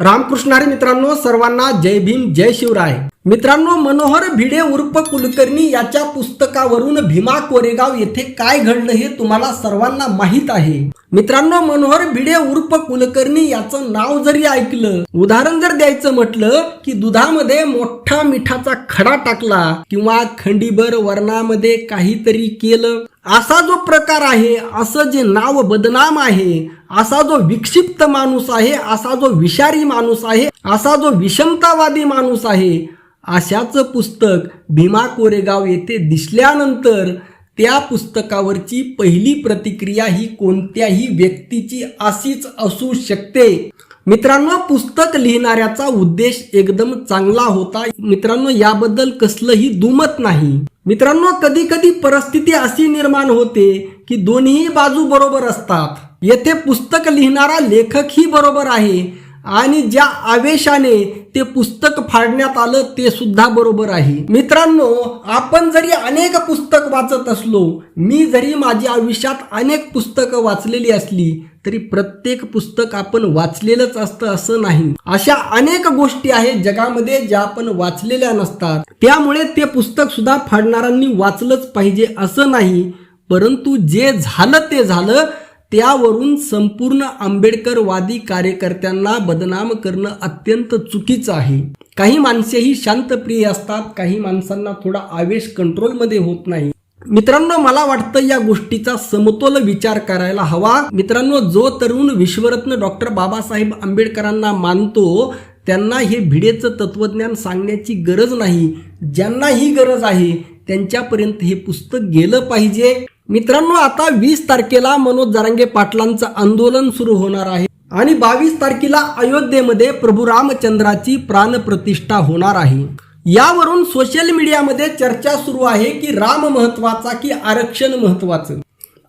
रामकृष्णारी मित्रांनो सर्वांना जय भीम जय शिवराय. मित्रांनो मनोहर भिडे उर्फ कुलकर्णी याच्या पुस्तकावरून भीमा कोरेगाव येथे काय घडलं हे तुम्हाला सर्वांना माहीत आहे. मित्रांनो मनोहर भिडे उर्फ कुलकर्णी याचं नाव जरी ऐकलं उदाहरण जर द्यायचं म्हटलं की दुधामध्ये मोठा मिठाचा खडा टाकला किंवा खंडीभर वर्णामध्ये काहीतरी केलं असा जो प्रकार आहे असं जे नाव बदनाम आहे असा जो विक्षिप्त माणूस आहे असा जो विषारी माणूस आहे असा जो विषमतावादी माणूस आहे अशाच पुस्तक भीमा कोरेगाव येथे दिसल्यानंतर त्या पुस्तकावरची पहिली प्रतिक्रिया ही कोणत्याही व्यक्तीची अशीच असू शकते. मित्रांनो पुस्तक लिहिणाऱ्याचा उद्देश एकदम चांगला होता. मित्रांनो याबद्दल कसलंही दुमत नाही. मित्रांनो कधी कधी परिस्थिती अशी निर्माण होते की दोन्ही बाजू बरोबर असतात. येथे पुस्तक लिहिणारा लेखकही बरोबर आहे. आणि ज्या आवेशाने ते पुस्तक फाडण्यात आलं ते सुद्धा बरोबर आहे. मित्रांनो आपण जरी अनेक पुस्तक वाचत असलो मी जरी माझ्या आयुष्यात अनेक पुस्तकं वाचलेली असली तरी प्रत्येक पुस्तक आपण वाचलेलंच असतं असं नाही. अशा अनेक गोष्टी आहेत जगामध्ये ज्या आपण वाचलेल्या नसतात. त्यामुळे ते पुस्तक सुद्धा फाडणाऱ्यांनी वाचलंच पाहिजे असं नाही. परंतु जे झालं ते झालं. त्यावरून संपूर्ण आंबेडकरवादी कार्यकर्त्यांना बदनाम करणं अत्यंत चुकीचं आहे. काही माणसेही शांतप्रिय असतात काही माणसांना थोडा आवेश कंट्रोलमध्ये होत नाही. मित्रांनो मला वाटतं या गोष्टीचा समतोल विचार करायला हवा. मित्रांनो जो तरुण विश्वरत्न डॉक्टर बाबासाहेब आंबेडकरांना मानतो त्यांना हे भिडेचं तत्वज्ञान सांगण्याची गरज नाही. ज्यांना ही गरज आहे त्यांच्यापर्यंत हे पुस्तक गेलं पाहिजे. मित्रांनो आता वीस तारखेला मनोज जरांगे पाटलांचं आंदोलन सुरू होणार आहे. आणि बावीस तारखेला अयोध्येमध्ये प्रभू रामचंद्राची प्राणप्रतिष्ठा होणार आहे. यावरून सोशल मीडियामध्ये चर्चा सुरू आहे की राम महत्त्वाचा की आरक्षण महत्वाचं.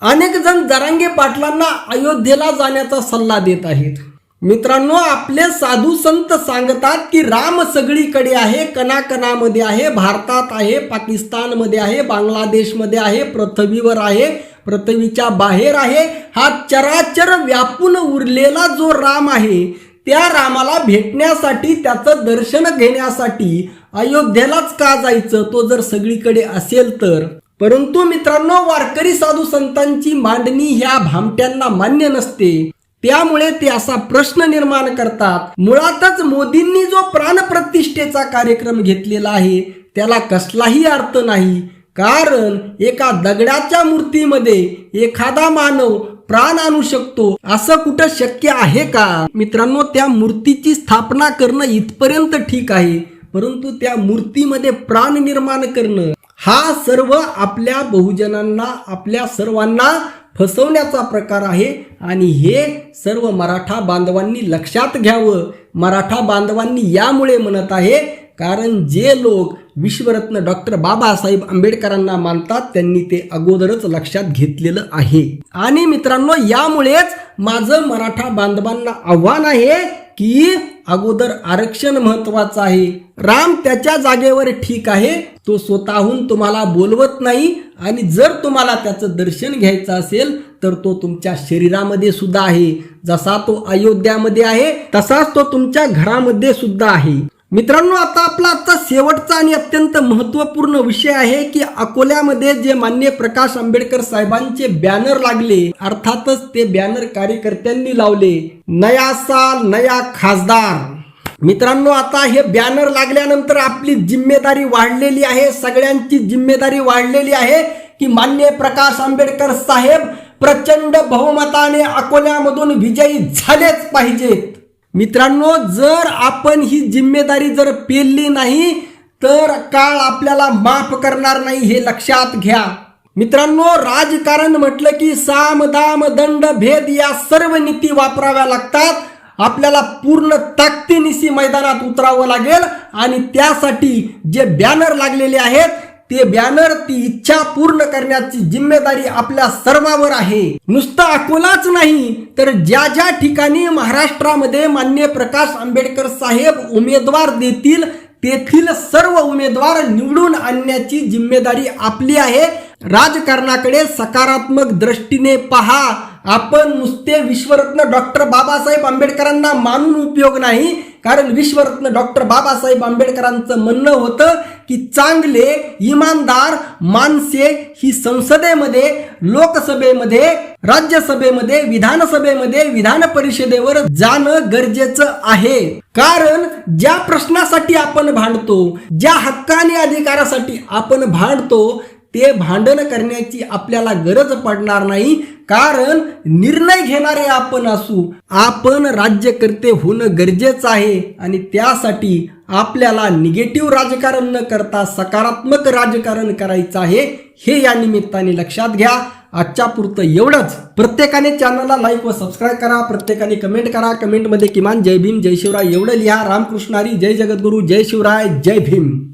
अनेक जण जरांगे पाटलांना अयोध्येला जाण्याचा सल्ला देत आहेत. मित्रांनो आपले साधू संत सांगतात की राम सगळीकडे आहे कणाकणामध्ये आहे भारतात आहे पाकिस्तानमध्ये आहे बांगलादेशमध्ये आहे पृथ्वीवर आहे पृथ्वीच्या बाहेर आहे. हा चराचर व्यापून उरलेला जो राम आहे त्या रामाला भेटण्यासाठी त्याचं दर्शन घेण्यासाठी अयोध्येलाच का जायचं? तो जर सगळीकडे असेल तर. परंतु मित्रांनो वारकरी साधू संतांची मांडणी ह्या भामट्यांना मान्य नसते. त्यामुळे ते असा प्रश्न निर्माण करतात. मुळातच मोदींनी जो प्राणप्रतिष्ठेचा कार्यक्रम घेतलेला आहे त्याला कसलाही अर्थ नाही. कारण एका दगडाच्या मूर्तीमध्ये एखादा मानव प्राण आणू शकतो. असं कुठं शक्य आहे का? मित्रांनो त्या मूर्तीची स्थापना करणं इथपर्यंत ठीक आहे. परंतु त्या मूर्तीमध्ये प्राण निर्माण करणं हा सर्व आपल्या बहुजनांना आपल्या सर्वांना फसवण्याचा प्रकार आहे. आणि हे सर्व मराठा बांधवांनी लक्षात घ्यावं. मराठा बांधवांनी यामुळे म्हणत आहे कारण जे लोक विश्वरत्न डॉक्टर बाबासाहेब आंबेडकरांना मानतात त्यांनी ते अगोदरच लक्षात घेतलेलं आहे. आणि मित्रांनो यामुळेच माझं मराठा बांधवांना आव्हान आहे की अगोदर आरक्षण महत्वाचं आहे. राम त्याच्या जागेवर ठीक आहे. तो स्वतःहून तुम्हाला बोलवत नाही आणि जर तुम्हाला त्याचं दर्शन घ्यायचं असेल तर तो तुमच्या शरीरामध्ये सुद्धा आहे. जसा तो अयोध्यामध्ये आहे तसाच तो तुमच्या घरामध्ये सुद्धा आहे. मित्रांनो आता आपला आजचा शेवटचा आणि अत्यंत महत्त्वपूर्ण विषय आहे की अकोल्यामध्ये जे मान्य प्रकाश आंबेडकर साहेबांचे बॅनर लागले अर्थातच ते बॅनर कार्यकर्त्यांनी लावले. नया साल नया खासदार. मित्रांनो आता हे बॅनर लागल्यानंतर आपली जिम्मेदारी वाढलेली आहे सगळ्यांची जिम्मेदारी वाढलेली आहे की मान्य प्रकाश आंबेडकर साहेब प्रचंड बहुमताने अकोल्यामधून विजयी झालेच पाहिजेत. मित्रांनो जर आपण ही जिम्मेदारी जर पेलली नाही तर काळ आपल्याला माफ करणार नाही हे लक्षात घ्या. मित्रांनो राजकारण म्हटलं की साम दाम दंड भेद या सर्व नीती वापराव्या लागतात. आपल्याला पूर्ण ताकदीनिशी मैदानात उतरावं लागेल आणि त्यासाठी जे बॅनर लागलेले आहेत ते बॅनर ती इच्छा पूर्ण करण्याची जिम्मेदारी आपल्या सर्वांवर आहे. नुसतं अकोलाच नाही तर ज्या ज्या ठिकाणी महाराष्ट्रामध्ये मान्य प्रकाश आंबेडकर साहेब उमेदवार देतील तेथील सर्व उमेदवार निवडून आणण्याची जिम्मेदारी आपली आहे. राजकारणाकडे सकारात्मक दृष्टीने पहा. आपण नुसते विश्वरत्न डॉक्टर बाबासाहेब आंबेडकरांना मानून उपयोग नाही कारण विश्वरत्न डॉक्टर बाबासाहेब आंबेडकरांचं म्हणणं होतं की चांगले इमानदार माणसे ही संसदेमध्ये लोकसभेमध्ये राज्यसभेमध्ये विधानसभेमध्ये विधान परिषदेवर जाणं गरजेचं आहे. कारण ज्या प्रश्नासाठी आपण भांडतो ज्या हक्काने आणि अधिकारासाठी आपण भांडतो ते भांडण करण्याची आपल्याला गरज पडणार नाही कारण निर्णय घेणारे आपण असू आपण राज्यकर्ते होणं गरजेचं आहे आणि त्यासाठी आपल्याला निगेटिव्ह राजकारण न करता सकारात्मक राजकारण करायचं आहे हे या निमित्ताने लक्षात घ्या. आजच्या पुरतं एवढंच. प्रत्येकाने चॅनलला लाईक व सबस्क्राईब करा प्रत्येकाने कमेंट करा. कमेंटमध्ये किमान जय भीम जय शिवराय एवढं लिहा. रामकृष्णारी जय जगद्गुरू जय शिवराय जय भीम.